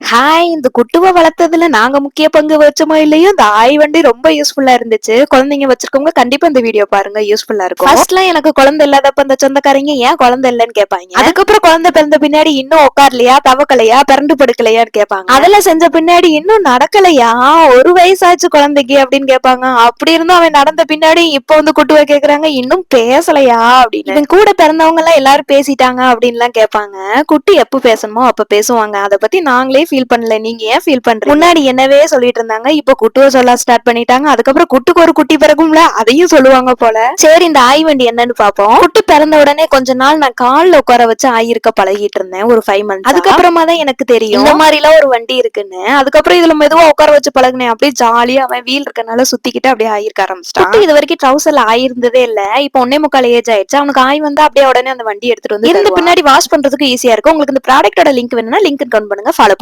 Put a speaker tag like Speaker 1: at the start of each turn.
Speaker 1: Hi இந்த குட்டுவை வளர்த்ததுல நாங்க முக்கிய பங்கு வச்சோமோ இல்லையோ? இந்த ஆய் வண்டி ரொம்ப யூஸ்ஃபுல்லா இருந்துச்சு. குழந்தைங்க வச்சிருக்கவங்க கண்டிப்பா இந்த வீடியோ பாருங்க யூஸ்ஃபுல்லா இருக்கும். ஃபர்ஸ்ட்லாம் எனக்கு குழந்தை இல்லாதப்ப இந்த சொந்தக்காரங்க ஏன் குழந்தை இல்லைன்னு கேட்பாங்க அதுக்கப்புறம் குழந்தை பிறந்த பின்னாடி இன்னும் உட்காரலையா தவக்கலையா பிறண்டு படுக்கலையான்னு கேட்பாங்க அதெல்லாம் செஞ்ச பின்னாடி இன்னும் நடக்கலையா? ஒரு வயசாச்சு குழந்தைக்கு அப்படின்னு கேட்பாங்க அப்படி இருந்தும் அவன் நடந்த பின்னாடி இப்ப வந்து குட்டுவை கேக்குறாங்க. இன்னும் பேசலையா அப்படின்னு. கூட பிறந்தவங்க எல்லாம் எல்லாரும் பேசிட்டாங்க அப்படின்லாம் கேட்பாங்க குட்டி எப்ப பேசணுமோ அப்ப பேசுவாங்க. அதை பத்தி நாங்களே ஃபீல் பண்ணல. நீங்க ஏன் ஃபீல் பண்றீங்க? முன்னாடி என்னவே சொல்லிட்டு இருந்தாங்க. இப்ப குட்டுவ சொல்ல ஸ்டார்ட் பண்ணிட்டாங்க. அதுக்கப்புறம் குட்டுக்கு ஒரு குட்டி பிறகும்ல அதையும் சொல்லுவாங்க போல. சரி இந்த ஆய் வண்டி என்னன்னு பாப்போம். குட்டு பிறந்த உடனே கொஞ்ச நாள் நான் கால்ல உட்கார வச்சு ஆயிருக்க பழகிட்டு இருந்தேன். ஒரு ஃபைவ் மந்த்ஸ் அதுக்கப்புறமா தான் எனக்கு தெரியும். இந்த மாதிரி எல்லாம் ஒரு வண்டி இருக்குன்னு. அதுக்கப்புறம் இதுல மெதுவா உட்கார வச்சு பழகுனேன். அப்படியே ஜாலியா அவன் வீல் இருக்கனால சுத்திக்கிட்டு அப்படியே ஆயிருக்க ஆரம்பிச்சிட்டான். இது வரைக்கும் ட்ரௌசர்ல ஆயிருந்ததே இல்ல. இப்ப ஒன்னே முக்கால் ஏஜ் ஆயிடுச்சு. அவனுக்கு ஆய் வந்தா அப்படியே உடனே அந்த வண்டி எடுத்துட்டு வந்து இருந்து பின்னாடி வாஷ் பண்றதுக்கு ஈஸியா இருக்கும். உங்களுக்கு இந்த ப்ராடக்ட்டோட லிங்க் வேணும்னா லிங்க் கவுண்ட் பண்ணுங்க. ஃபாலோ